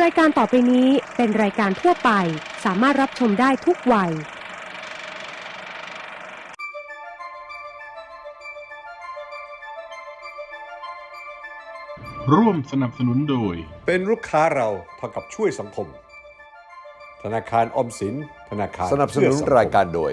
รายการต่อไปนี้เป็นรายการทั่วไป สามารถรับชมได้ทุกวัย ร่วมสนับสนุนโดย เป็นลูกค้าเราเท่ากับช่วยสังคม ธนาคารออมสิน ธนาคารสนับสนุนเพื่อสังคม รายการโดย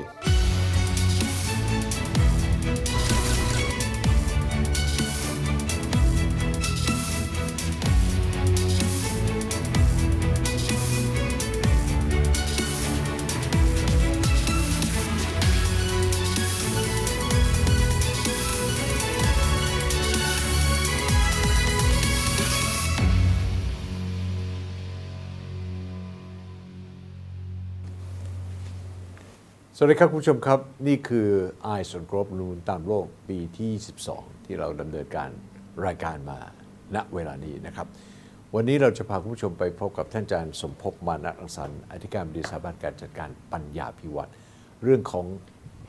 สวัสดีครับคุณผู้ชมครับ นี่คือ Eyes on Globe นูนตามโลกปีที่ 12 ที่เราดำเนินการรายการมาณเวลานี้นะครับ วันนี้เราจะพาคุณผู้ชมไปพบกับท่านอาจารย์สมภพมานัทรังสรรค์อธิการบดีสถาบันการจัดการปัญญาพิวัตรเรื่องของ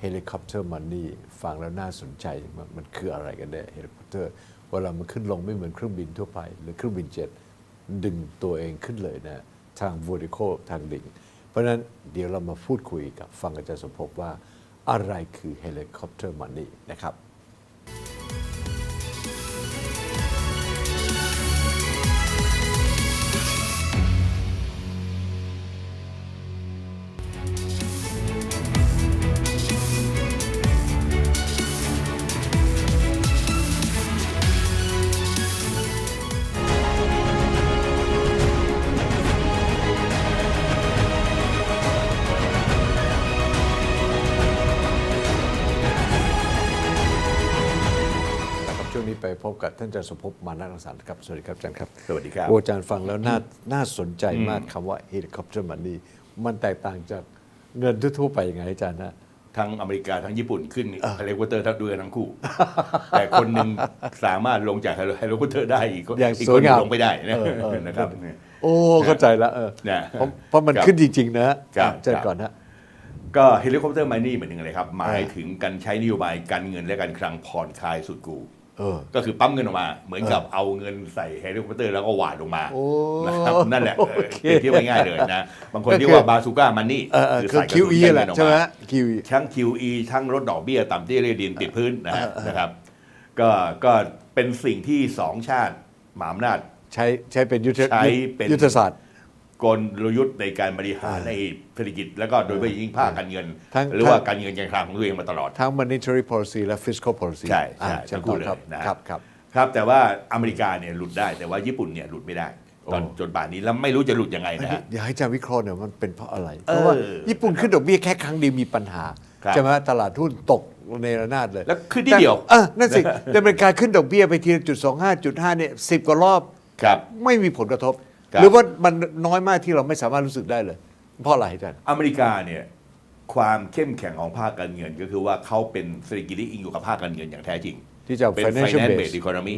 เฮลิคอปเตอร์มันนี่ฟังแล้วน่าสนใจมันมันคืออะไรกันแน่เฮลิคอปเตอร์เวลามันขึ้นลงไม่เหมือนเครื่องบินทั่วไป หรือเครื่องบินเจ็ตดึงตัวเองขึ้นเลยนะทาง vertical ทางดิ่ง เพราะนั้นเดี๋ยวเรามาพูดคุยกับฟังอาจารย์สมภพว่าอะไรคือเฮลิคอปเตอร์มันนี่นะครับ กับท่านอาจารย์สมภพมานัทรังสรรค์ครับสวัสดีครับอาจารย์ครับสวัสดีครับโอ้อาจารย์ฟังแล้วน่าน่าสนใจมากคำว่าเฮลิคอปเตอร์มันนี่มันแตกต่างจากเงินทั่วๆไปยังไงอาจารย์นะทั้งอเมริกาทั้งญี่ปุ่นขึ้นเฮลิคอปเตอร์ทั้งด้วยกันทั้งคู่ แต่คนหนึ่งสามารถลงจากเฮลิคอปเตอร์ได้อีกคนอย่างอีกสควยนหนึ่งามงลงไม่ได้นะเออเออนะครับโอ้เข้าใจแล้วเออนะเพราะเพราะมันครับขึ้นจริง ๆ นะครับอาจารย์ก่อนฮะก็เฮลิคอปเตอร์มันนี่เหมือนหนึ่งเลยครับ หมายถึงการใช้นโยบายการเงินและการคลังผ่อนคลายสุดกูเออ ก็คือปั๊มเงินออกมา เหมือนกับเอาเงินใส่เฮลิคอปเตอร์แล้วก็หวานลงมาโอ้นะครับนั่นแหละโอเออเคเปรียบเทียบง่ายๆเลยนะ บางคนก็คือเรียกว่าบาซูก้ามันนี่เออเออคือใส่กระสุน QE แทนแหเงิละนออกใช่ไหมมาฮะ QE ทั้ง QE ทั้งลดดอกเบี้ยต่ำที่เรียกดินติดพื้นนะฮะนะครับ ก็ก็เป็นสิ่งที่สองชาติหมหาอำนาจใช้ใช้เป็นยุทธใช้เป็นยุทธศาสตร์ กลยุทธ์ในการบริหารในเศรษฐกิจ แล้วก็โดยเฉพาะอย่างยิ่งภาคการเงินทั้งหรือว่าการเงินการคลังของตัวเองมาตลอด ทั้ง monetary policy และ fiscal policy ใช่ใช่อ่าทั้งคู่เลยครับนะครับครับครับแต่ว่าอเมริกาเนี่ยหลุดได้แต่ว่าญี่ปุ่นเนี่ยหลุดไม่ได้ตอนโอ้จนป่านนี้แล้วไม่รู้จะหลุดยังไงนะฮะอยากให้อาจารย์วิเคราะห์หน่อยมันเป็นเพราะอะไรเออเพราะว่าญี่ปุ่นขึ้นดอกเบี้ยแค่ครั้งเดียวมีปัญหาครับใช่ไหมตลาดหุ้นตกในระนาดเลย แล้วขึ้นที่เดียวแต่เออนั่นสิแต่เป็นการขึ้นดอกเบี้ยไปทีละจุดสองห้าจุดห้าเนี่ยสิบกว่ารอบครับไม่มีผลกระทบครับ หรือว่ามันน้อยมากที่เราไม่สามารถรู้สึกได้เลย เพราะอะไรอาจารย์อเมริกาเนี่ยความเข้มแข็งของภาคการเงิน ก็คือว่าเขาเป็นเศรษฐกิจที่อิงอยู่กับภาคการเงินอย่างแท้จริง ที่จะเป็น financial finance base based economy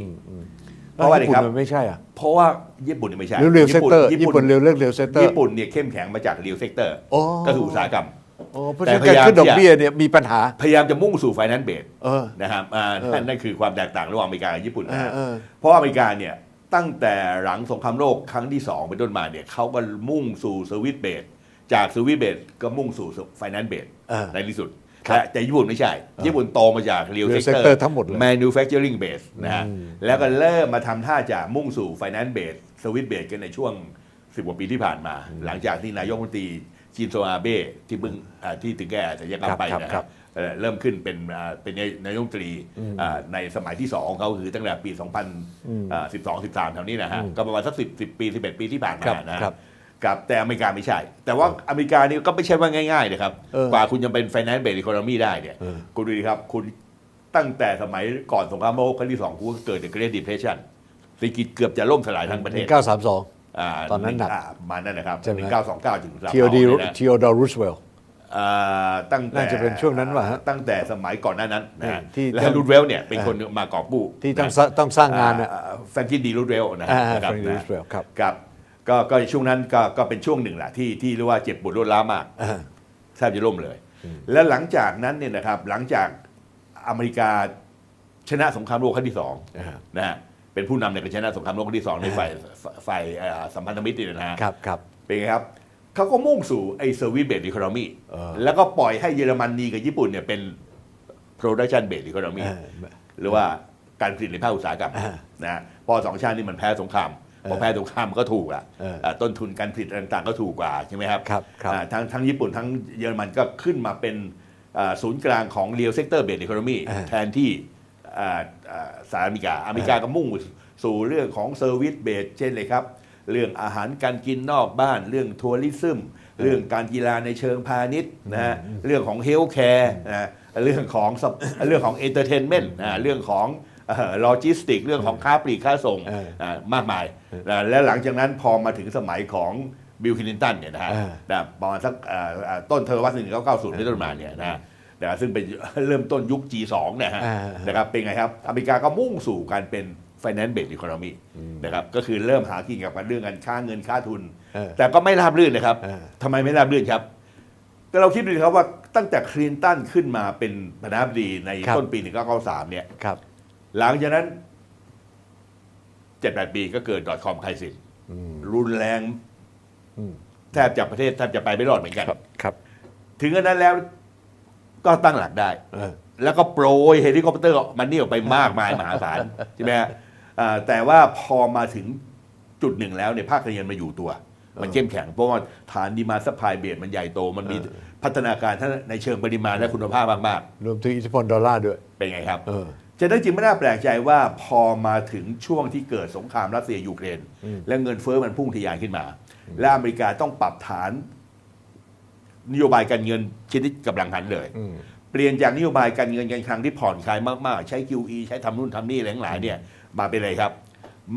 เพเพราะราะว่าว่าอะไรญี่คปุ่รับนมันไม่ใช่อะเพราะว่าญี่ปุ่นเนี่ยไม่ใช่หรือ real sector ญี่ปุ่นเร็วเรื่อง real sector ญี่ปุ่นเนี่ยเข้มแข็งมาจาก real sector โอ้ก็คืออุตสาหกรรมโอ้เพราะแต่ฉะนั้นการขึ้นพยายามดอกเบี้ยเนี่ยมีปัญหาพยายามจะมุ่งสู่ finance base เออนะครับอ่าเออนั่นนั่นคือความแตกต่างระหว่างอเมริกากับญี่ปุ่นนะฮะเออเออเพราะว่าอเมริกาเนี่ย ตั้งแต่หลังสงครามโลกครั้งที่ 2 เป็นต้นมาเนี่ยเขาก็มุ่งสู่ service base จาก service base ก็มุ่งสู่ finance base เออ ในที่สุดครับแต่แต่ญี่ปุ่นไม่ใช่ ญี่ปุ่นโตมาจาก real real sector sector ทั้งหมดเลย manufacturing base นะฮะแล้วก็เริ่มมาทำท่าจะมุ่งสู่ finance base service base กันในช่วง 10 กว่าปีที่ผ่านมา หลังจากที่นายกรัฐมนตรีชินโซอาเบะที่เพิ่งอ่าที่ถึงแก่ศัลยกรรมไปครับนะครัครับบ เอ่อเริ่มขึ้นเป็นอ่าเป็นนายกรัฐมนตรีอ่าในสมัยที่สองของเขาคือตั้งแต่ปี 2012 13 แถวนี้นะฮะ ก็ประมาณสัก10 10 ปี 11 ปีที่ผ่านครัมาบนะครับกับแต่อเมริกาไม่ใช่ แต่ว่าอเมริกานี่ก็ไม่ใช่ว่าง่ายๆนะครับเออกว่าคุณจะเป็น finance based economy ได้เนี่ยเออคุณดูดิครับคุณตั้งแต่สมัยก่อนสงครามโลกครั้งที่สองคุณก็เกิด the Great Depression เศรษฐกิจเกือบจะล่มสลายทั้งประเทศเก้าสามสองาตอนนั้นหนักามานั่นนะครับใช่ไหมหนึ่งเก้าสองเก้าถึงสามทีโอดีสองเนี่ยนะทีโอดอรูสเวลอ่า ตั้งแต่น่าจะเป็นช่วงนั้นป่ะฮะตั้งแต่สมัยก่อนหน้านั้นนะฮะที่แล้วรูดเวลเนี่ยเป็นคนมากอบกู้ที่ต้องสร้างต้องสร้างงานอะแฟรงกินดีรูดเวลนะอ่านะครับ Franklin D. Roosevelt ครับกับก็ก็ช่วงนั้นก็ก็เป็นช่วงหนึ่งแหละที่ที่เรียกว่าเจ็บปวดรวดร้าวมากอ่าแทบจะล่มเลย และหลังจากนั้นเนี่ยนะครับหลังจากอเมริกาชนะสงครามโลกครั้งที่สองอ่านะฮะเป็นผู้นำในการชนะสงครามโลกครั้งที่สองในฝ่ายฝ่ายเอ่อสัมพันธมิตรนี่นะฮะครับครับเป็นไงครับ เขาก็มุ่งสู่ไอ้เซอร์วิสเบสอีโคโนมีเออ แล้วก็ปล่อยให้เยอรมนีกับญี่ปุ่นเนี่ยเป็น production based economy เออ หรือว่าการผลิตในภาคอุตสาหกรรมอ่านะพอสองชาตินี่มันแพ้สงครามพอแพ้สงครามมันก็ถูกอะเอออ่าต้นทุนการผลิตต่างๆก็ถูกกว่าใช่ไหมครับครับครับ อ่าทั้งทั้งญี่ปุ่นทั้งเยอรมันก็ขึ้นมาเป็นอ่าศูนย์กลางของ real sector based economy อ่าแทนที่อ่าอ่าสหรัฐอเมริกาอเมริกาก็มุ่งสู่เรื่องของ service based เช่นเลยครับ เรื่องอาหารการกินนอกบ้าน เรื่องทัวริซึมเรื่องการกีฬาในเชิงพาณิชย์นะฮะเรื่องของเฮลท์แคร์นะเรื่องของ sub- เรื่องของเอนเตอร์เทนเมนต์เรื่องของโลจิสติก เรื่องของค้าปลีกค้าส่งเอออ่ามากมายนะและหลังจากนั้นพอมาถึงสมัยของบิลคลินตันเนี่ยนะฮะเออนะประมาณสักอ่าอ่าต้นเทอร์วัตหนึ่งเก้าเก้าศูนย์เป็นต้นมาเนี่ยนะนะซึ่งเป็นเริ่มต้นยุค G2 นะฮะอ่านะครับเป็นไงครับ อเมริกาก็มุ่งสู่การเป็น finance based economy นะครับก็คือเริ่มหากินกับเรื่องการค่าเงินค่าทุนเออแต่ก็ไม่ราบรื่นนะครับเออทำไมไม่ราบรื่นครับ ก็เราคิดดูครับว่าตั้งแต่คลินตันขึ้นมาเป็นประธานาธิบดีในครับต้นปี 1993 เนี่ยครับหลังจากนั้นเจ็ดแปดปีก็เกิด .com ไคซิสรุนแรงอืมแทบจะประเทศแทบจะไปไม่รอดเหมือนกันครับครับถึงขนาดนั้นแล้วก็ตั้งหลักได้เออแล้วก็โปรยเฮลิคอปเตอร์มันนี่ออกไปมากมายมหาศาลใช่ไหมฮะอ่า แต่ว่าพอมาถึงจุดหนึ่งแล้วเนี่ยภาคการเงินมาอยู่ตัว มันเข้มแข็ง เพราะว่าฐานดีมาสปายเบียดมันใหญ่โต มันมีพัฒนาการทั้งในเชิงปริมาณและคุณภาพมากรวมถึงอิทธิพลดอลลาร์ด้วยๆเป็นไงครับเออฉะนั้นจึงไม่น่าแปลกใจว่าพอมาถึงช่วงที่เกิดสงครามรัสเซียยูเครน และเงินเฟ้อมันพุ่งทะยานขึ้นมา และอเมริกาต้องปรับฐานนโยบายการเงินชนิดกำลังหันเลยอืมเปลี่ยนจากนโยบายการเงินการคลังที่ผ่อนคลายมากๆ ใช้ QE ใช้ทำนู่นทำนี่อะไรทั้งหลายเนี่ย มาเป็นอะไรครับ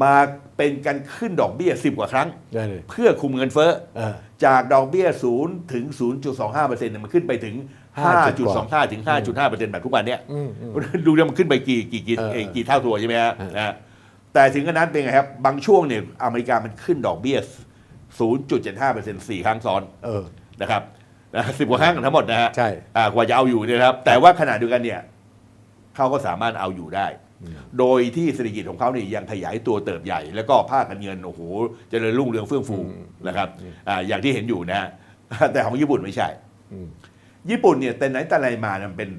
มาเป็นการขึ้นดอกเบี้ย 10 กว่าครั้ง ได้เลย เพื่อคุมเงินเฟ้อ เออ จากดอกเบี้ย0ถึง 0.25%เนี่ยมันขึ้นไปถึง 5.25 ถึง 5.5%แบบทุกวันเนี่ยอืมอืม ดูดิมันขึ้นไปกี่กี่กี่เออเอ่อกี่เท่าตัวใช่ไหมฮะเออ นะฮะแต่ถึงขนาดนั้นเป็นไงครับ บางช่วงเนี่ยอเมริกามันขึ้นดอกเบี้ย 0.75%สี่ครั้งซ้อน เออ นะครับสิบกว่าครั้งทั้งหมดนะฮะใช่ อ่ากว่าจะเอาอยู่เนี่ยนะครับ แต่ว่าขณะเดียวกันเนี่ยเขาก็สามารถเอาอยู่ได้ โดยที่เศรษฐกิจของเขาเนี่ยยังขยายตัวเติบใหญ่ แล้วก็ภาคการเงินโอ้โหเจริญรุ่งเรืองเฟื่องฟูนะครับอ่าอย่างที่เห็นอยู่นะฮะแต่ของญี่ปุ่นไม่ใช่อืมญี่ปุ่นเนี่ยแต่ไหนแต่ไรมาเนี่ยมันเป็น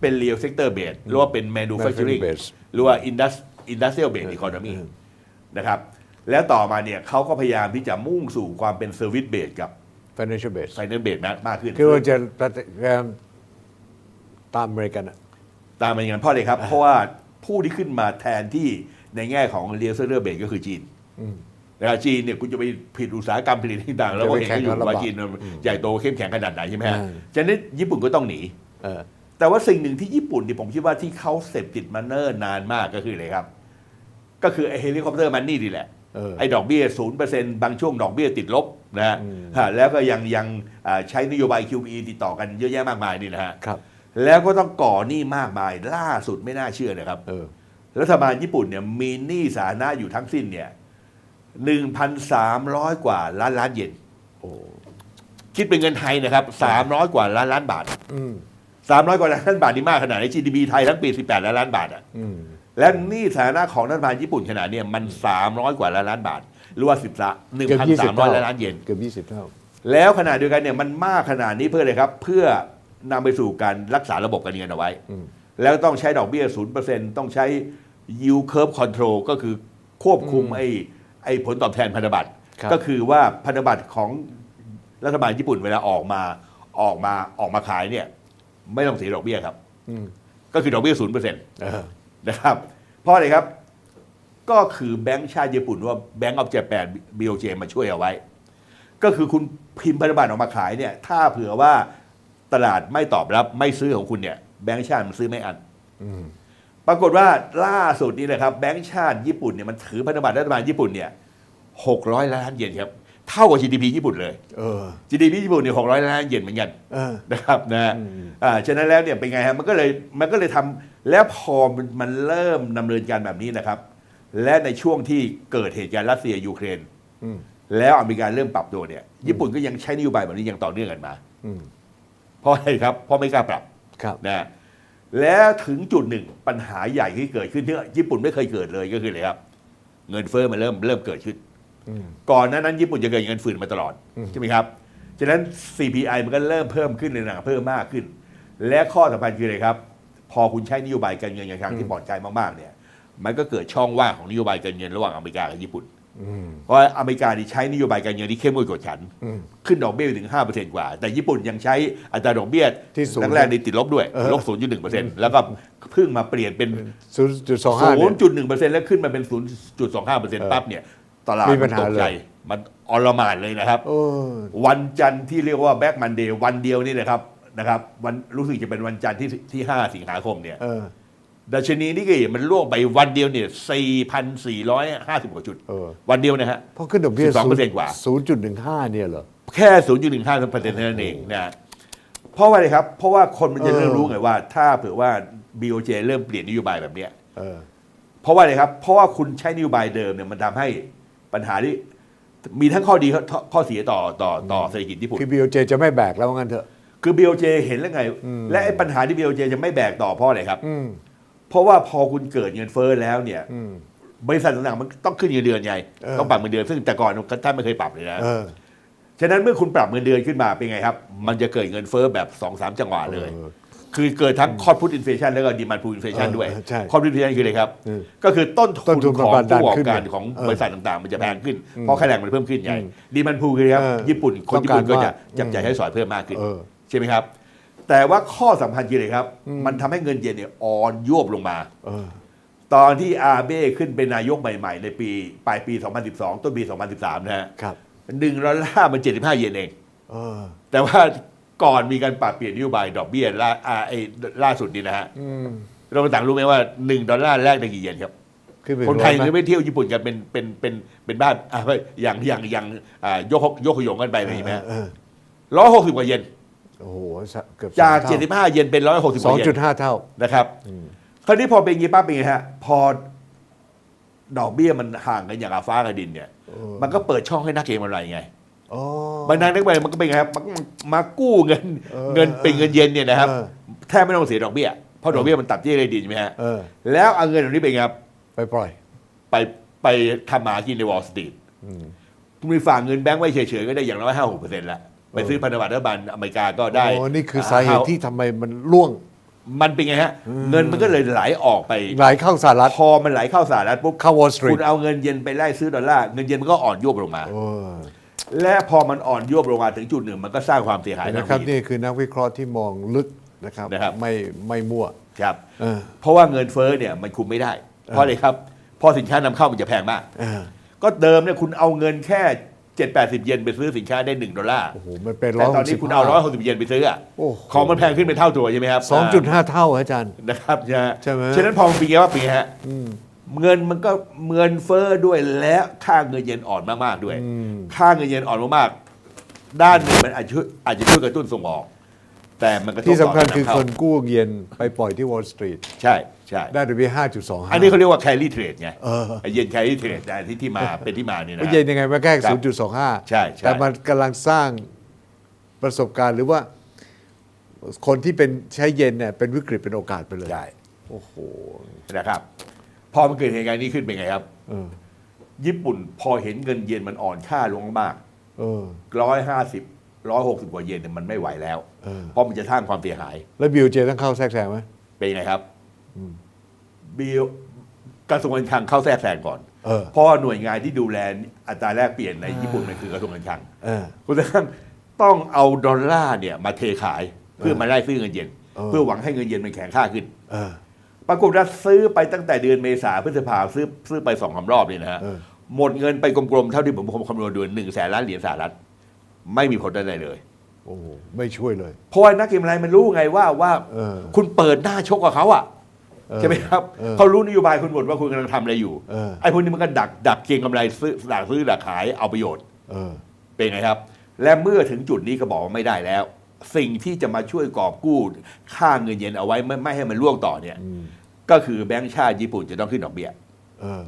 เป็น real sector base หรือว่าเป็น manufacturing Manufacturing base หรือว่า indus- industrial base economy อืมนะครับ แล้วต่อมาเนี่ยเขาก็พยายามที่จะมุ่งสู่ความเป็น service base กับ financial base finance base มากมากขึ้น คือว่าจะตามอเมริกันอะ ตามมาอย่างนั้นเพราะอะไรครับ เพราะว่าผู้ที่ขึ้นมาแทนที่ในแง่ของ real sector base ก็คือจีนอืมนะครับจีนเนี่ยคุณจะไปผิดอุตสาหกรรมผลิตต่างๆแล้วก็เห็นจะไปแข่งก็อยู่กันลำบากว่าจีนใหญ่โตเข้มแข็งขนาดไหนใช่ไหมฮะอ่าฉะนั้นญี่ปุ่นก็ต้องหนีเออแต่ว่าสิ่งหนึ่งที่ญี่ปุ่นที่ผมคิดว่าที่เขาเสพติดมาเนิ่นนานมากก็คืออะไรครับ ก็คือไอ้เฮลิคอปเตอร์มันนี่ดีแหละเออไอ้ดอกเบี้ยศูนย์เปอร์เซ็นต์บางช่วงดอกเบี้ยติดลบนะฮะฮะแล้วก็ยังยังอ่าใช้นโยบาย QE ติดต่อกันเยอะแยะมากมายนี่นะฮะครับ แล้วก็ต้องก่อหนี้มากมายล่าสุดไม่น่าเชื่อนะครับเออรัฐบาลญี่ปุ่นเนี่ยมีหนี้สาธารณะอยู่ทั้งสิ้นเนี่ยหนึ่งพันสามร้อยกว่าล้านล้านเยนโอ้คิดเป็นเงินไทยนะครับสามร้อยกว่าล้านล้านบาทอืมสามร้อยกว่าล้านล้านบาทนี่มากขนาดไหน GDP ไทยทั้งปีสิบแปดล้านล้านบาทอะอืมและหนี้สาธารณะของรัฐบาลญี่ปุ่นขนาดเนี้มันสามร้อยกว่าล้านล้านบาท หรือว่าสิบละหนึ่งเกือบพันยี่สิสาบมร้อยเท่าล้านล้านเยนเกือบยี่สิบเท่า แล้วขนาดเดียวกันเนี่ยมันมากขนาดนี้เพื่ออะไรครับ เพื่อ นำไปสู่การรักษาระบบการเงินเอาไว้อืมแล้วต้องใช้ดอกเบี้ยศูนย์เปอร์เซ็นต์ต้องใช้ yield curve control ก็คือควบคุมไอ้ไอ้ผลตอบแทนพันธบัตรครับก็คือว่าพันธบัตรของรัฐบาลญี่ปุ่นเวลาออกมาออกมาออกมาขายเนี่ย ไม่ต้องเสียดอกเบี้ยครับอืมก็คือดอกเบี้ยศูนย์เปอร์เซ็นต์เออนะครับ เพราะอะไรครับ ก็คือแบงก์ชาติญี่ปุ่นว่าแบงก์ออฟเจแปน BOJ มาช่วยเอาไว้ ก็คือคุณพิมพ์พันธบัตรออกมาขายเนี่ย ถ้าเผื่อว่า ตลาดไม่ตอบรับไม่ซื้อของคุณเนี่ยแบงก์ชาติมันซื้อไม่อันอืมปรากฏว่าล่าสุดนี้นะครับแบงก์ชาติญี่ปุ่นเนี่ยมันถือพันธบัตรรัฐบาลญี่ปุ่นเนี่ยหกร้อยล้านเยนครับเท่ากับ GDP ญี่ปุ่นเลยเออ GDP ญี่ปุ่นเนี่ยหกร้อยล้านเยนเหมือนกันเออนะครับนะฮะอ่าฉะนั้นแล้วเนี่ยเป็นไงฮะมันก็เลยมันก็เลยทำแล้วพอมันมันเริ่มดำเนินการแบบนี้นะครับ และในช่วงที่เกิดเหตุการณ์รัสเซียยูเครนอืมแล้วอเมริกาเริ่มปรับตัวเนี่ย ญี่ปุ่นก็ยังใช้นโยบายแบบนี้อย่างต่อเนื่องกันมาอืม เพราะอะไรครับเพราะไม่กล้าปรับครับนะฮะแล้วถึงจุดหนึ่งปัญหาใหญ่ที่เกิดขึ้นที่ญี่ปุ่นไม่เคยเกิดเลยก็คืออะไรครับ เงินเฟ้อมันเริ่มเริ่มเกิดขึ้น ก่อนหน้านั้นญี่ปุ่นจะเกิดเงินฝืนมาตลอดใช่ไหมครับฉะนั้น CPI มันก็เริ่มเพิ่มขึ้นในหนาเพิ่มมากขึ้น และข้อสำคัญคืออะไรครับ พอคุณใช้นโยบายการเงินการคลังที่ผ่อนคลายมากๆเนี่ย มันก็เกิดช่องว่างของนโยบายการเงินระหว่างอเมริกากับญี่ปุ่น เพราะอเมริกานี่ใช้นโยบายการเงินที่เข้มงวดกว่าฉัน ขึ้นดอกเบี้ยไปถึง 5%กว่า แต่ญี่ปุ่นยังใช้อัตราดอกเบี้ยที่ศูนย์แรกๆในติดลบด้วยลบ 0.1%แล้วก็เพิ่งมาเปลี่ยนเป็นศูนย์จุดสองห้าเนี่ย0.1%แล้วขึ้นมาเป็น 0.25%ปั๊บเนี่ยตลาดมีปัมัญนหาตกใจเลยมันอลหม่านเลยนะครับโอ้วันจันทร์ที่เรียกว่าแบ็กมันเดย์วันเดียวนี่นะครับนะครับ วันรู้สึกจะเป็นวันจันทร์ที่ที่ 5 สิงหาคมเนี่ยเออ ดัชนีนี่ก็มันล่วงไปวันเดียวเนี่ย 4,450 กว่าจุด เออ วันเดียวนะฮะ เพราะขึ้นดอกเบี้ย12%กว่าศูนย์จุดหนึ่งห้าเนี่ยเหรอ แค่ 0.15เปอร์เซ็นต์เท่านั้นเองนะฮะเพราะว่าอะไรครับ เพราะว่าคนมันจะเริ่มเออรู้ไงว่า ถ้าเผื่อว่า BOJ เริ่มเปลี่ยนนโยบายแบบเนี้ย เออ เพราะว่าอะไรครับ เพราะว่าคุณใช้นโยบายเดิมเนี่ยมันทำให้ปัญหาที่มีทั้งข้อดีข้อข้อเสียต่อต่อต่อเศรษฐกิจญี่ปุ่น คือ BOJ จะไม่แบกแล้วว่างั้นเถอะ คือ BOJ เห็นแล้วไงอืมและไอ้ปัญหาที่ BOJ จะไม่แบกต่อเพราะอะไรครับ อืม เพราะว่าพอคุณเกิดเงินเฟ้อแล้วเนี่ยอืม บริษัทต่างๆมันต้องขึ้นเงินเดือนไงเออ ต้องปรับเงินเดือนซึ่งแต่ก่อนท่านไม่เคยปรับเลยนะเออฉะนั้นเมื่อคุณปรับเงินเดือนขึ้นมาเป็นไงครับ มันจะเกิดเงินเฟ้อแบบ2อสามจังหวะเลยเออคือเกิดทั้งคอ p พุ t อินเฟชันแล้วก็ดีมันพูอินเฟชันเออด้วยใช่คอ p พุ t อินเฟชันคืออะไรครับ อืมก็คือต้นต้ทุนนทุนของประกันผู้ประกอบขึ้นการเนี่ยของเออบริษัทต่างๆ มันจะแพงขึ้นอืมเพราะค่าแรงมันเพิ่มขึ้นใหญ่อืมดีมันพูคืออะไรครับ เออญี่ปุ่นคนต้องญี่ปุ่นก็การจะว่าจับจ่ายใช้สอยเพิ่มมากขึ้น เออ ใช่ไหมครับ แต่ว่าข้อสำคัญคืออะไรครับ มันทำให้เงินเยนเนี่ยอ่อนยวบลงมา เออ ตอนที่อาเบ้ขึ้นเป็นนายกใหม่ ๆ ในปีปลายปี 2012 ต้นปี 2013 นะฮะครับ หนึ่งดอลลาร์มัน 75 เยนเอง เออ แต่ว่าก่อนมีการปรับเปลี่ยนนโยบายดอกเบี้ยล่าอ่าไอ้ล่าสุดนี่นะฮะอืมเราต่างรู้ไหมว่า 1 ดอลลาร์แรกได้กี่เยนครับ ขึ้นไปคนไทยร้อหมจะไม่เที่ยวญี่ปุ่นกันเป็นเป็นเป็นเป็นบ้านอ่าไม่อย่างอย่างอย่างอ่ายกยกขยงกันไปเลยใช่ไหมเออร้อยหกสิบกว่าเยน โอ้โหเกือบจากสองเท่75 เยนเป็นร้อยหกสิบกสองว่าเยจุดนห้าเท่า นะครับ คราวนี้พอเป็นอย่างนี้ปั๊บเป็นไงฮะ พอดอกเบี้ยมันห่างกันอย่างกับฟ้ากับดินเนี่ย เออ มันก็เปิดช่องให้นักเก็งกำไรไง อ๋อ บางนักนักกำไรมันก็เป็นไงครับมันมันมากู้เงินเออเงินเป็นเงินเย็นเนี่ยนะครับเออ แทบไม่ต้องเสียดอกเบี้ยเพราะดอกเบี้ยมันต่ำที่เลยดินใช่ไหมฮะเออ แล้วเอาเงินเหล่านี้ไปไงครับ ไปปล่อย ไปไปทำหมากินในวอลสตรีทอืม คุณมีฝากเงินแบงก์ไว้เฉยๆก็ได้อย่างน้อยห้าหกเปอร์เซ็นต์ละ ไปซื้อพันธบัตรรัฐบาลอเมริกาก็ได้โอ้นี่คือสาเหตุที่ทำไมมันล่วง มันเป็นไงฮะ เงินมันก็เลยไหลออกไปไหลเข้าสหรัฐพอมันไหลเข้าสหรัฐปุ๊บเข้าวอลสตรีคุทณเอาเงินเย็นไปไล่ซื้อดอลลาร์เงินเย็นมันก็อ่อนยวบลงมาโอ้และพอมันอ่อนยวบลงมาถึงจุดหนึ่งมันก็สร้างความเสียหายนะครับทันทีนี่คือนักวิเคราะห์ที่มองลึกนะครับนะครับไม่ไม่มั่วครับเออเพราะว่าเงินเฟ้อเนี่ยมันคุมไม่ได้ เพราะอะไรครับเพอสินค้านำเข้ามันจะแพงมากเออก็เดิมเนี่ยคุณเอาเงินแค่ เจ็ดแปดสิบเยนไปซื้อสินค้าได้หนึ่งดอลลาร์โอ้โหมันเป็นร้แต่อยตอนนี้คุณเอาร้อยหกสิบเยนไปซื้ออะโอ้โห ของมันแพงขึ้นเป็นเท่าตัวใช่ไหมครับสองจุดห้าเท่าอาจารย์ นะครับนะใช่ไหม ฉะนั้นพอมันปีนี้ว่าปีฮะอืมเงินมันก็เงินเฟ้อด้วยและค่าเงินเยนอ่อนมากๆด้วยอืมค่าเงินเยนอ่อนมากๆด้านหนึ่งมันอาจจะช่วยอาจจะช่วยกระตุ้นส่งออก แต่มันก็ที่สำคัญคือต่คนกู้เย็นไปปล่อยที่วอลสตรีท ใช่ ใช่ ได้ดอกเบี้ยห้าจุดสองห้าอันนี้เขาเรียกว่า carry trade ไงเออไอ้เย็น carry trade นะที่ที่มาเป็นที่มาเนี่ยนะ ไม่เย็นยังไงมาแค่ครัศูบนย์จุดสองห้าใช่ใช่ แต่มันกำลังสร้างประสบการณ์หรือว่าคนที่เป็นใช้เย็นเนี่ยเป็นวิกฤตเป็นโอกาสไปเลย ใช่โอ้โหนะครับ พอมันเกิดเหตุการณ์นี้ขึ้นเป็นไงครับ เออญี่ปุ่นพอเห็นเงินเยนมันอ่อนค่าลงมากเออ ร้อยห้าสิบร้อยหกสิบกว่าเยนเนี่ยมันไม่ไหวแล้ว เออ เพราะมันจะสร้างความเสียหาย แล้วบิลเจต้องเข้าแทรกแซงไหมเป็นไงครับ บิลกระทรวงการคลังเข้าแทรกแซงก่อน เออ เพราะว่าหน่วยงานที่ดูแลอัตราแลกเปลี่ยนในญี่ปุ่นมันคือกระทรวงการคลังเออ คุณท่านต้องเอาดอลลาร์เนี่ยมาเทขายเพื่อมาไล่ซื้อเงินเยนเออ เพื่อหวังให้เงินเยนมันแข็งค่าขึ้น เออ ปรากฏว่าซื้อไปตั้งแต่เดือนเมษาพฤษภาซื้อซื้อไปสองสามรอบนี่นะฮะเออ หมดเงินไปกลมๆ เท่าที่ผมคำนวณดูหนึ่งแสนล้านเหรียญสหรัฐไม่มีผลอะไรเลย โอ้โหไม่ช่วยเลย เพราะว่านักเก็งกำไรมันรู้ไงว่าว่าเออ คุณเปิดหน้าชกกับเขาอะเออ ใช่ไหมครับเออเขารู้นโยบายคุณหมดว่าคุณกำลังทำอะไรอยู่เออไอ้พวกนี้มันก็ดักดักเก็งกำไรซื้อดักซื้อดักขายเอาประโยชน์เออเป็นไงครับ และเมื่อถึงจุดนี้ก็บอกว่าไม่ได้แล้ว สิ่งที่จะมาช่วยกอบกู้ค่าเงินเยนเอาไว้ไม่ไม่ให้มันล่วงต่อเนี่ยอืมก็คือแบงก์ชาติญี่ปุ่นจะต้องขึ้นดอกเบี้ยเออ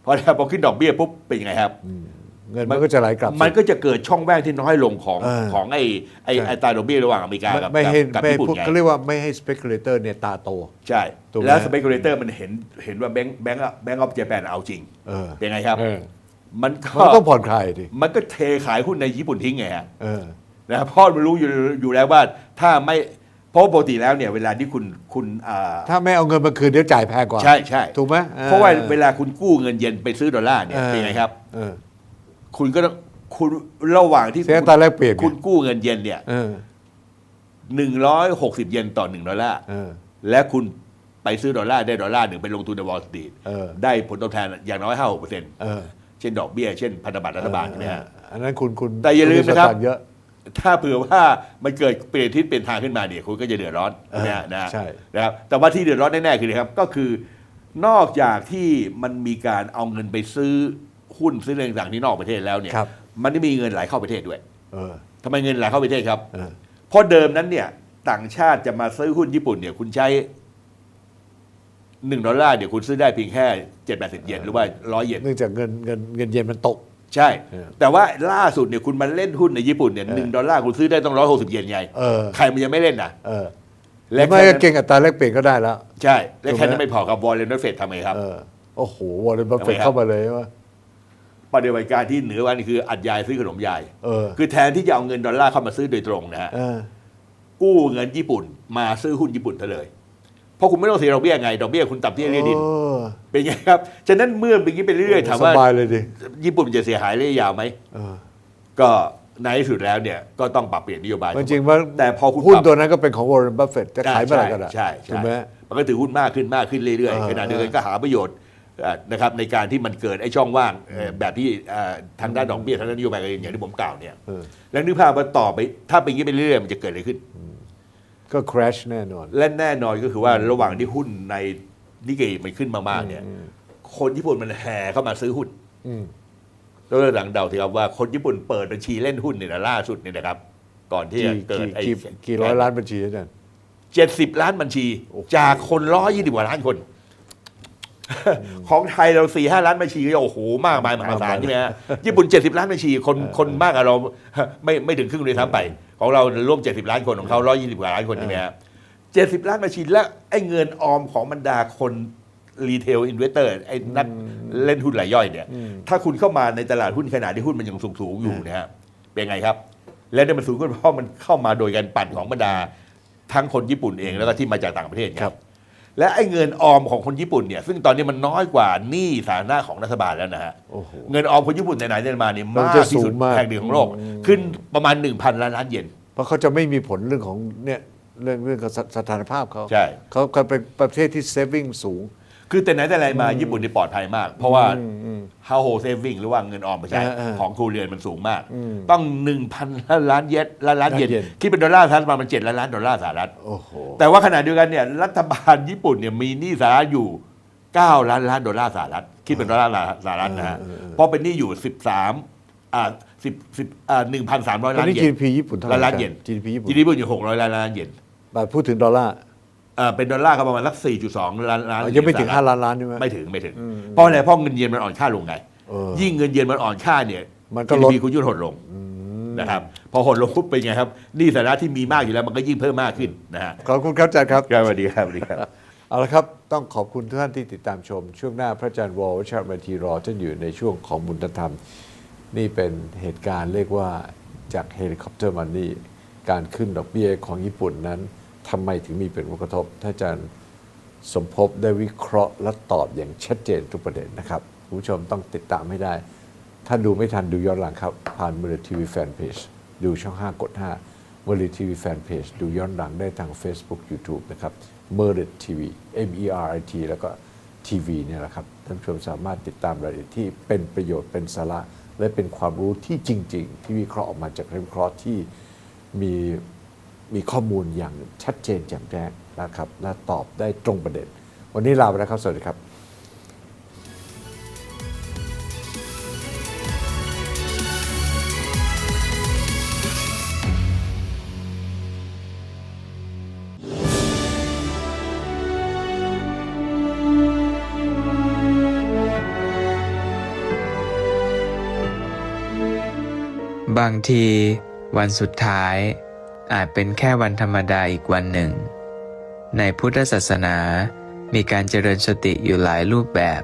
เพราะพอขึ้นดอกเบี้ยปุ๊บเป็นยังไงครับอืม เงินมันก็จะไหลกลับ มันก็จะเกิดช่องว่างที่น้อยลงของเออของไอ้ไอ้ใช่ ไอ้ตราดอกเบี้ยระหว่างอเมริกาไม่กับไม่ให้กับไม่ญี่ปุ่นพูดไงเขาเรียกว่าไม่ให้ speculator เนี่ยตาโต ใช่ ถูกไหมแล้วสเปกุเลเตอร์มันเห็นเห็นว่าแบงค์แบงค์แบงค์ออฟเจแปนเอาจริงเออ เป็นไงครับ เออมันก็มันต้องผ่อนคลายดิมันก็เทขายหุ้นในญี่ปุ่นทิ้งไงฮะ เออ นะเพราะมันรู้อยู่อยู่แล้วว่าถ้าไม่เพราะปกติแล้วเนี่ยเวลาที่คุณคุณอ่าถ้าไม่เอาเงินมาคืนเดี๋ยวจ่ายแพงกว่า ใช่ใช่ถูกไหมออเพราะว่าเวลาคุณกู้เงินเยนไปซื้อดอลลาร์เนี่ยออ เป็นไงครับ เออ คุณก็ต้องคุณระหว่างที่เสียคุณตาแลกเปลี่ยนไงคุณกู้เงินเยนเนี่ยเออหนึ่งร้อยหกสิบเยนต่อหนึ่งดอลลาร์เออ และคุณไปซื้อดอลลาร์ได้ดอลลาร์หนึ่งไปลงทุนในวอลสตรีทเออ ได้ผลตอบแทนอย่างน้อยห้าหกเปอร์เซ็นต์เออเช่นดอกเบี้ย เช่นพันธบัตรรัฐบาลใช่ไหมฮะ เอออันนั้นคุณคุณแต่อย่าลืมนะครับ ณสตางเยอะ ถ้าเผื่อว่ามันเกิดเปลี่ยนทิศเปลี่ยนทางขึ้นมาเนี่ยคุณก็จะเดือดร้อนเออนะฮะนะฮะใช่ นะครับแต่ว่าที่เดือดร้อนแน่ๆคือนะครับก็คือนอกจากที่มันมีการเอาเงินไปซื้อ หุ้นซื้อเรื่องต่างๆที่นอกประเทศแล้วเนี่ยครับ มันได้มีเงินไหลเข้าประเทศด้วยเออทำไมเงินไหลเข้าประเทศครับ เออเพราะเดิมนั้นเนี่ย ต่างชาติจะมาซื้อหุ้นญี่ปุ่นเนี่ย คุณใช้หนึ่งดอลลาร์เนี่ยคุณซื้อได้เพียงแค่เจ็ดแปดสิบเยนหรือว่าร้อยเยน เนื่องจากเงินเงินเงินเยนมันตก ใช่ เออแต่ว่าล่าสุดเนี่ยคุณมาเล่นหุ้นในญี่ปุ่นเนี่ยหนึ่งดอลลาร์คุณซื้อได้ต้องร้อยหกสิบเยนไง เออใครมันยังไม่เล่นนะเออและไม่แค่ก็นั้นเก่งอัตราแลกเปลี่ยนก็ได้แล้ว ใช่ และแค่ถูกไหมนั้นไม่พอกับวอลเลนเฟดทำไงครับ เออโอ้โหวอร์เรนบัฟเฟตทำไมครับ เข้ามาเลยว่า ปฏิบัติการที่เหนือวันนี้คืออัดยายซื้อขนมยาย เออคือแทนที่จะเอาเงินดอลลาร์เข้ามาซื้อโดยตรงนะฮะเออกู้เงินญี่ปุ่นมาซื้อหุ้นญี่ปุ่นซะเลย เพราะคุณไม่ต้องเสียดอกเบี้ยไงดอกเบี้ยคุณต่ำเตี้ยเรียดินเออเป็นไงครับ ฉะนั้นเมื่อเป็นอย่างนี้ไปเรื่อยๆถามสว่าบายเลยดิญี่ปุ่นจะเสียหายระยะยาวไหม เออก็ในที่สุดแล้วเนี่ยก็ต้องปรับเปลี่ยนนโยบาย มันจริงว่าแต่พอคุณหุ้นปรับ ตัวนั้นก็เป็นของวอร์เรนบัฟเฟตจะขายเมื่อไหร่ก็ได้ใช่ใช่ถูกไหม มันก็ถือหุ้นมากขึ้นมากขึ้นเรื่อยเออๆขณะเดียวกันก็หาประโยชน์เอ่อ นะครับในการที่มันเกิดไอ้ช่องว่างเอ่อแบบที่เอ่อทางด้านดอกเบี้ยทางด้านนโยบายการเงินอย่างที่ผมกล่าวเนี่ยเออแล้วนึกภาพว่าต่อไปถ้าเป็นอย่างนี้ไปเรื่อยๆมันจะเกิดอะไรขึ้น ก็ crash แน่นอน และแน่นอนก็คือว่าระหว่างที่หุ้นในนิเกอิมันขึ้นมากๆเนี่ย คนญี่ปุ่นมันแห่เข้ามาซื้อหุ้นอืมแล้วหลังเดาทีครับว่าคนญี่ปุ่นเปิดบัญชีเล่นหุ้นเนี่ยนะล่าสุดเนี่ยนะครับ ก่อนที่กี่จะเกิดกี่ไอ้กี่กี่ร้อยล้านบัญชีอาจารย์เจ็ดสิบล้านบัญชีโอ้โหจากคนร้อยยี่สิบกว่าล้านคน ของไทยเราสี่ห้าล้านบัญชีก็โอ้โหมากมายมหาศาลใช่ไหมฮะญี่ปุ่นเจ็ดสิบล้านบัญชีคนคนมากกว่าเราไม่ไม่ถึงครึ่งเลยทั้งไป ของเราร่วมเจ็ดสิบล้านคนของเขาร้อยยี่สิบกว่าล้านคนใช่ไหมฮะเจ็ดสิบล้านบัญชีและไอ้เงินออมของบรรดาคนรีเทลอินเวสเตอร์ไอ้นักเล่นหุ้นรายย่อยเนี่ย ถ้าคุณเข้ามาในตลาดหุ้นขนาดที่หุ้นมันยังสูงสูงๆอยู่นะฮะเป็นไงครับ และเนี่ยมันสูงขึ้นเพราะมันเข้ามาโดยการปั่นของบรรดาทั้งคนญี่ปุ่นเองแล้วก็ที่มาจากต่างประเทศไงครับ และไอ้เงินออมของคนญี่ปุ่นเนี่ยซึ่งตอนนี้มันน้อยกว่าหนี้สาธารณะของรัฐบาลแล้วนะฮะโอ้โห เงินออมคนญี่ปุ่นไหนๆเนี่ยมาเนี่ยมันมากจะที่สุดสูงมาก แห่งหนึ่งของโลก ขึ้นประมาณ 1,000ล้านล้านเยน เพราะเขาจะไม่มีผลเรื่องของเนี่ยเรื่องเรื่องของสสถานภาพเขาใช่ เขาเขาเป็นประเทศที่ saving สูง คือแต่ไหนแต่ไรมาญี่ปุ่นนี่ปลอดภัยมาก เพราะว่า household saving หรือว่าเงินออมประชาเออเออของครัวเรือนมันสูงมาก ต้อง 1,000 ล้านล้านเยนล้านล้านเยนล้านเยนที่เป็นดอลลาร์สหรัฐประมาณเจ็ดล้านล้านดอลลาร์สหรัฐโอ้โหแต่ว่าขณะเดียวกันเนี่ยรัฐบาลญี่ปุ่นเนี่ยมีหนี้สาธารณะอยู่ 9 ล้านล้านดอลลาร์สหรัฐคิดเป็นดอลลาร์สหรัฐนะฮะเออเออเออเพราะเป็นหนี้อยู่ 13อ่า10 10อ่า1,300ตอล้านนนี้เยน GDP ญี่ปุ่นเท่าไหร่ล้านล้านเยน GDP ญี่ปุ่น GDP อยู่600ล้านล้านเยนแต่พูดถึงดอลลาร์ อ่าเป็นดอลลาร์ก็ประมาณสัก4.2 ล้านล้านอ๋อยังไม่ถึงเหรียญสหรัฐ5ล้านล้านใช่ไหม ไม่ถึงไม่ถึงเพราะอะไรเพราะเงินเยนมันอ่อนค่าลงไง เออยิ่งเงินเยนมันอ่อนค่าเนี่ย มันก็ลด GDP คุณยุ่นหดลงนะครับพอหดลงปุ๊บเป็นไงครับหนี้สาธารณะที่มีมากอยู่แล้วมันก็ยิ่งเพิ่มมากขึ้นนะฮะขอบคุณครับอาจารย์ครับ ครับสวัสดีครับสวัสดีครับ เอาละครับ ต้องขอบคุณทุกท่านที่ติดตามชม ช่วงหน้าพระอาจารย์วอลวชาบันทีรอท่านอยู่ในช่วงของบุญธรรม นี่เป็นเหตุการณ์เรียกว่าจากเฮลิคอปเตอร์มันนี่การขึ้นดอกเบี้ยของญี่ปุ่นนั้น ทำไมถึงมีผลกระทบท่านอาจารย์สมภพได้วิเคราะห์และตอบอย่างชัดเจนทุกประเด็นนะครับคุณผู้ชมต้องติดตามให้ได้ ถ้าดูไม่ทันดูย้อนหลังครับ ผ่านมือทีวีแฟนเพจดูช่อง 5 กด 5มือทีวีแฟนเพจดูย้อนหลังได้ทาง Facebook YouTube นะครับ m e r i t TV M E R I T แล้วก็ทีวีเนี่ยแหละครับท่านผู้ชมสามารถติดตามรายละเอียดที่เป็นประโยชน์เป็นสาระและเป็นความรู้ที่จริง ๆ ที่วิเคราะห์ออกมาจากนักวิเคราะห์ที่มี มีข้อมูลอย่างชัดเจนแจ่มแจ้งนะครับและตอบได้ตรงประเด็น วันนี้ลาไปแล้วครับ สวัสดีครับบางทีวันสุดท้าย อาจเป็นแค่วันธรรมดาอีกวันหนึ่ง ในพุทธศาสนามีการเจริญสติอยู่หลายรูปแบบ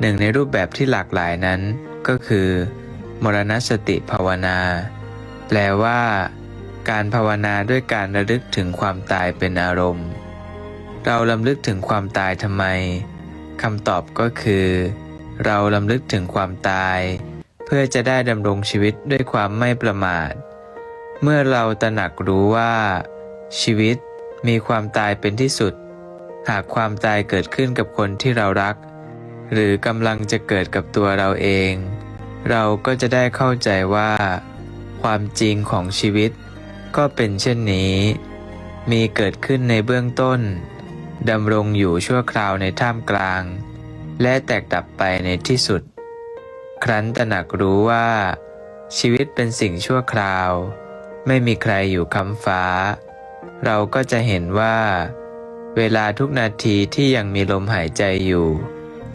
หนึ่งในรูปแบบที่หลากหลายนั้นก็คือ มรณสติภาวนา แปลว่า การภาวนาด้วยการระลึกถึงความตายเป็นอารมณ์ เราลำลึกถึงความตายทำไมคำตอบก็คือ เราลำลึกถึงความตาย เพื่อจะได้ดำรงชีวิตด้วยความไม่ประมาท เมื่อเราตระหนักรู้ว่า ชีวิตมีความตายเป็นที่สุด หากความตายเกิดขึ้นกับคนที่เรารัก หรือกำลังจะเกิดกับตัวเราเอง เราก็จะได้เข้าใจว่า ความจริงของชีวิต ก็เป็นเช่นนี้ มีเกิดขึ้นในเบื้องต้นดำรงอยู่ชั่วคราวในท่ามกลาง และแตกดับไปในที่สุด ครั้นตระหนักรู้ว่า ชีวิตเป็นสิ่งชั่วคราว ไม่มีใครอยู่คำฟ้า เราก็จะเห็นว่า เวลาทุกนาทีที่ยังมีลมหายใจอยู่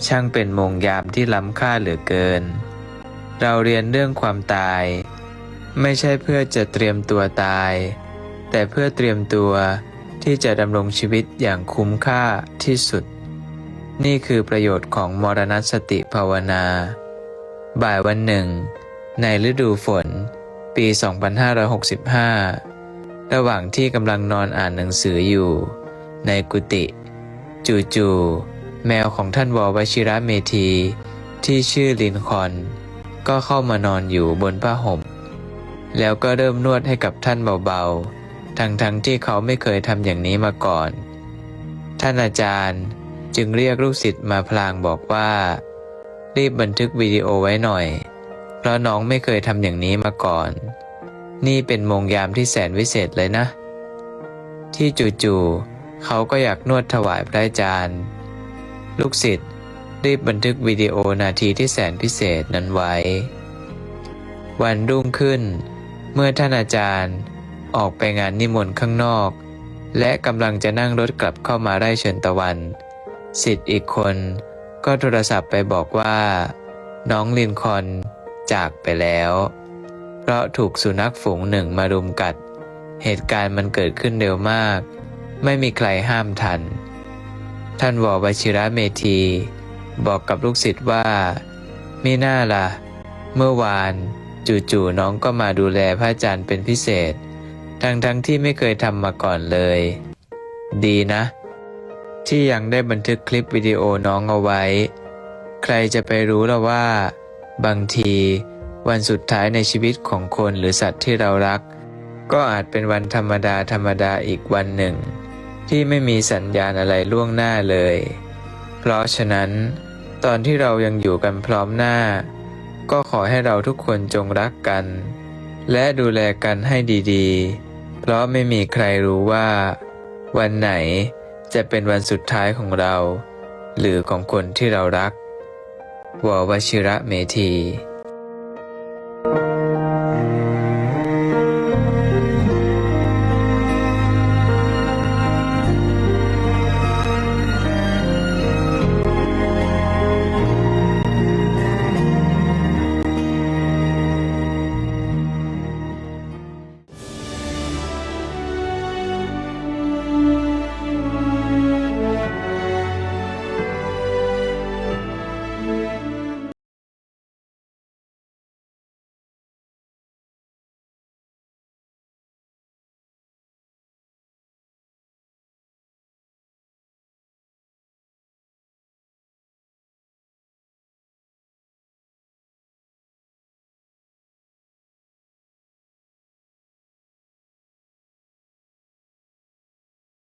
ช่างเป็นมงยามที่ล้ำค่าเหลือเกิน เราเรียนเรื่องความตาย ไม่ใช่เพื่อจะเตรียมตัวตาย แต่เพื่อเตรียมตัวที่จะดำรงชีวิตอย่างคุ้มค่าที่สุด นี่คือประโยชน์ของมรณสติภาวนา บ่ายวันหนึ่ง ในฤดูฝน ปี 2565 ระหว่างที่กำลังนอนอ่านหนังสืออยู่ ในกุฏิจู่ๆแมวของท่านววชิระเมธี ที่ชื่อลินคอน ก็เข้ามานอนอยู่บนผ้าห่ม แล้วก็เริ่มนวดให้กับท่านเบาๆ ทั้งๆทที่เขาไม่เคยทำอย่างนี้มาก่อน ท่านอาจารย์จึงเรียกลูกศิษย์มาพลางบอกว่า รีบบันทึกวิดีโอไว้หน่อย ราะน้องไม่เคยทำอย่างนี้มาก่อน นี่เป็นมงยามที่แสนวิเศษเลยนะ ที่จู่ๆเขาก็อยากนวดถวายพระอาจารย์ ลูกศิษย์รีบบันทึกวิดีโอนาทีที่แสนพิเศษนั้นไว้ วันรุ่งขึ้น เมื่อท่านอาจารย์ออกไปงานนิมนต์ข้างนอก และกำลังจะนั่งรถกลับเข้ามาไร่เชิญตะวันสิทธิ์อีกคนก็โทรศัพท์ไปบอกว่า น้องลินคอน จากไปแล้ว เพราะถูกสุนัขฝูงหนึ่งมารุมกัด เหตุการณ์มันเกิดขึ้นเร็วมาก ไม่มีใครห้ามทัน ท่านวอวชิระเมธี บอกกับลูกศิษย์ว่ามีหน้าล่ะ เมื่อวานจู่ๆน้องก็มาดูแลพระอาจารย์เป็นพิเศษ ทั้งๆทที่ไม่เคยทำมาก่อนเลย ดีนะ ที่ยังได้บันทึกคลิปวิดีโอน้องเอาไว้ ใครจะไปรู้ละว่า บางที วันสุดท้ายในชีวิตของคนหรือสัตว์ที่เรารัก ก็อาจเป็นวันธรรมดาธรรมดาอีกวันหนึ่ง ที่ไม่มีสัญญาณอะไรล่วงหน้าเลย เพราะฉะนั้น ตอนที่เรายังอยู่กันพร้อมหน้า ก็ขอให้เราทุกคนจงรักกัน และดูแลกันให้ดีๆ เพราะไม่มีใครรู้ว่า วันไหนจะเป็นวันสุดท้ายของเรา หรือของคนที่เรารัก ววชิระเมธี